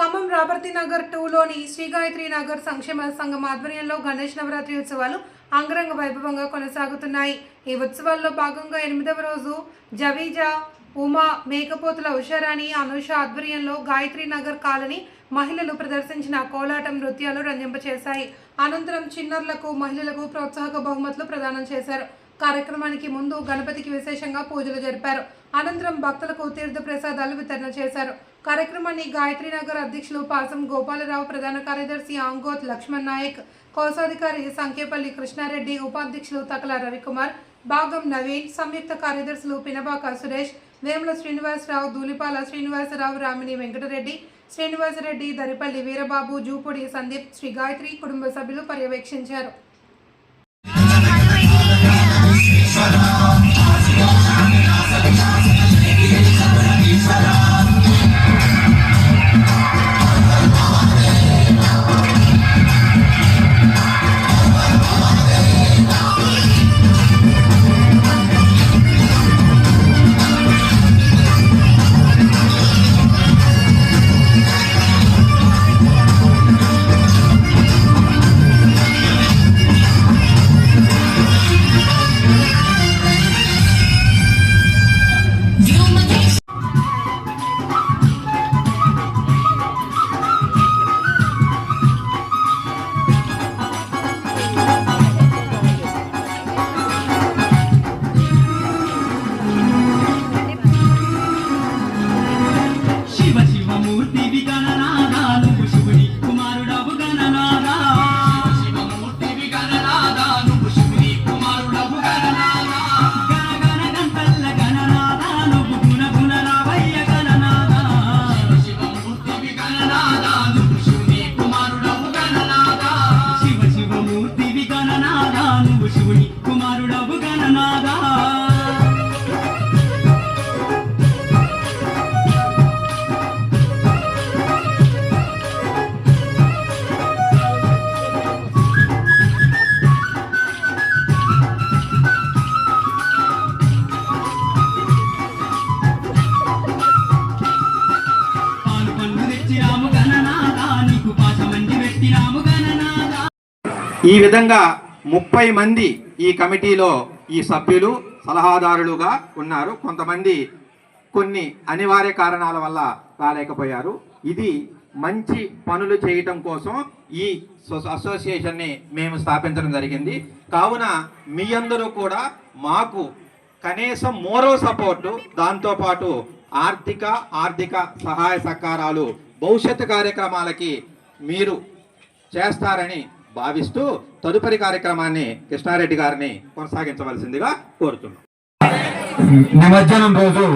ఖమ్మం రాబర్తి నగర్ టూలోని శ్రీ గాయత్రి నగర్ సంక్షేమ సంఘం ఆధ్వర్యంలో గణేష్ నవరాత్రి ఉత్సవాలు అంగరంగ వైభవంగా కొనసాగుతున్నాయి. ఈ ఉత్సవాల్లో భాగంగా ఎనిమిదవ రోజు జవీజా ఉమా మేకపోతుల ఉషారాణి అనుష ఆధ్వర్యంలో గాయత్రి నగర్ కాలనీ మహిళలు ప్రదర్శించిన కోలాటం నృత్యాలు రంజింపచేశాయి. అనంతరం చిన్నర్లకు మహిళలకు ప్రోత్సాహక బహుమతులు ప్రదానం చేశారు. కార్యక్రమానికి ముందు గణపతికి విశేషంగా పూజలు జరిపారు. అనంతరం భక్తులకు తీర్థ ప్రసాదాలు వితరణ చేశారు. కార్యక్రమాన్ని గాయత్రి నగర్ అధ్యక్షులు పాసం గోపాలరావు ప్రధాన కార్యదర్శి ఆంగోత్ లక్ష్మణ్ నాయక్ కోశాధికారి సంకేపల్లి కృష్ణారెడ్డి ఉపాధ్యక్షులు తకల రవికుమార్ భాగం నవీన్ సంయుక్త కార్యదర్శులు పినబాక సురేష్ వేముల శ్రీనివాసరావు దూలిపాల శ్రీనివాసరావు రామిని వెంకటరెడ్డి శ్రీనివాసరెడ్డి దరిపల్లి వీరబాబు జూపూడి సందీప్ శ్రీ గాయత్రి కుటుంబ సభ్యులు పర్యవేక్షించారు. శివ శివమూర్తి ఈ విధంగా ముప్పై మంది ఈ కమిటీలో ఈ సభ్యులు సలహాదారులుగా ఉన్నారు. కొంతమంది కొన్ని అనివార్య కారణాల వల్ల రాలేకపోయారు. ఇది మంచి పనులు చేయటం కోసం ఈ అసోసియేషన్ని మేము స్థాపించడం జరిగింది. కావున మీ అందరూ కూడా మాకు కనీసం మోరో సపోర్టు దాంతోపాటు ఆర్థిక ఆర్థిక సహాయ సహకారాలు భవిష్యత్తు కార్యక్రమాలకి మీరు చేస్తారని భావిస్తూ తదుపరి కార్యక్రమాన్ని కృష్ణారెడ్డి గారిని కొనసాగించవలసిందిగా కోరుతున్నాం. నిమజ్జనం రోజు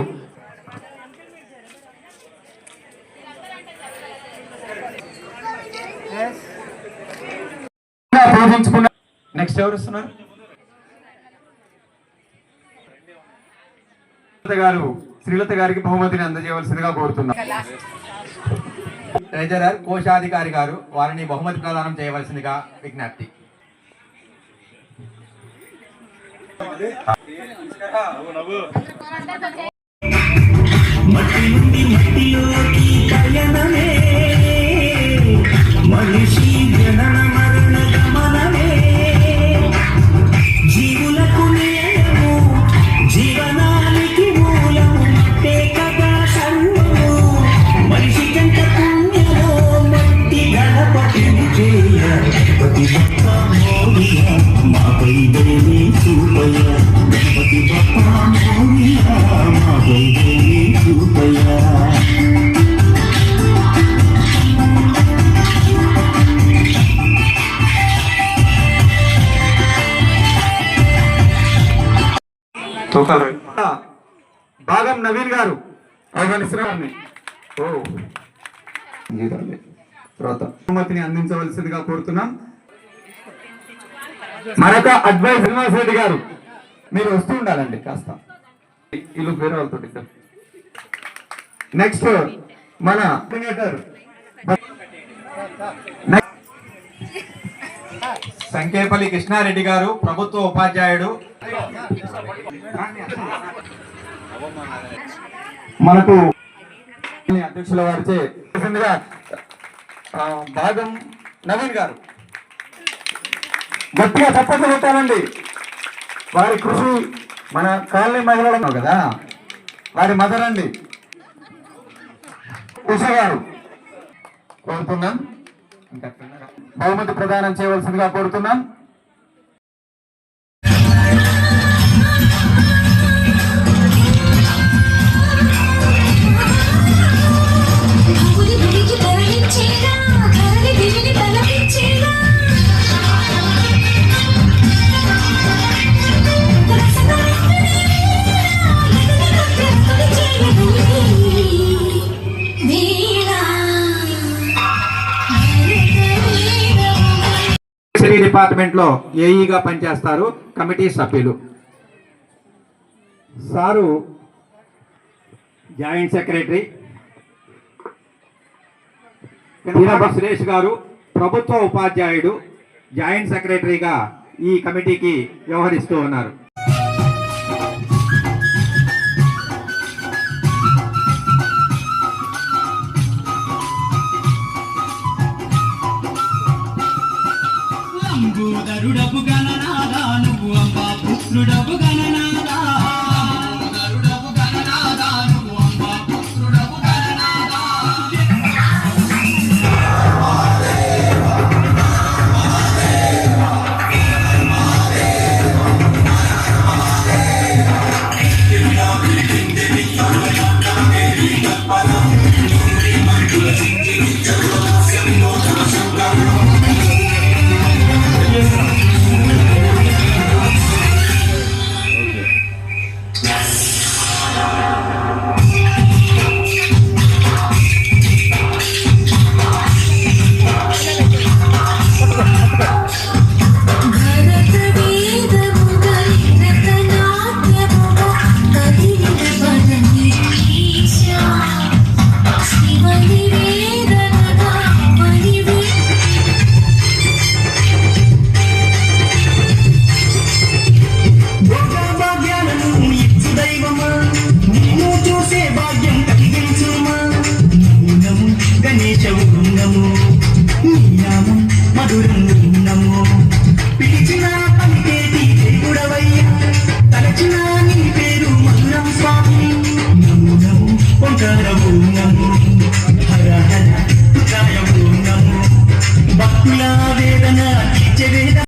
నెక్స్ట్ ఎవరు వస్తున్నారు? గారు శ్రీలత గారికి బహుమతిని అందజేయవలసిందిగా కోరుతున్నాం. ట్రెజరర్ కోశాధికారి గారు వారిని బహుమతి ప్రదానం చేయవలసిందిగా విజ్ఞప్తి. మట్టి నుండి మట్టిలోకి భాగం నవీన్ గారు. ఆహ్వానిస్తున్నారని ఓ. తర్వాత బహుమతిని అందించవలసిందిగా కోరుతున్నాం. మరొక అడ్వైజ్ శ్రీనివాస్ రెడ్డి గారు. మీరు వస్తూ ఉండాలండి కాస్త. ఇల్లు వేరే వాళ్ళతో సార్. నెక్స్ట్ మన సంకేపల్లి కృష్ణారెడ్డి గారు ప్రభుత్వ ఉపాధ్యాయుడు. మనకు అధ్యక్షుల వారిచే భాగం నవీన్ గారు. గట్టిగా చప్పట్లు కొట్టాలండి. వారి కృషి మన కాలనీ మహిళలు కదా? వారి మదర్ అండి. ఉష గారు. కోరుతున్నాం. బహుమతి ప్రదానం చేయవలసిందిగా కోరుతున్నాం. డిపార్ట్మెంట్లో ఏఈగా పనిచేస్తారు కమిటీ సభ్యులు. Sir joint secretary. వీరభ Suresh garu ప్రభుత్వ ఉపాధ్యాయుడు జాయింట్ సెక్రటరీగా ఈ కమిటీకి వ్యవహరిస్తూ ఉన్నారు. లంబోదరుడపు గణనాదా నువ్వు అంబా పుత్రుడపు గణనా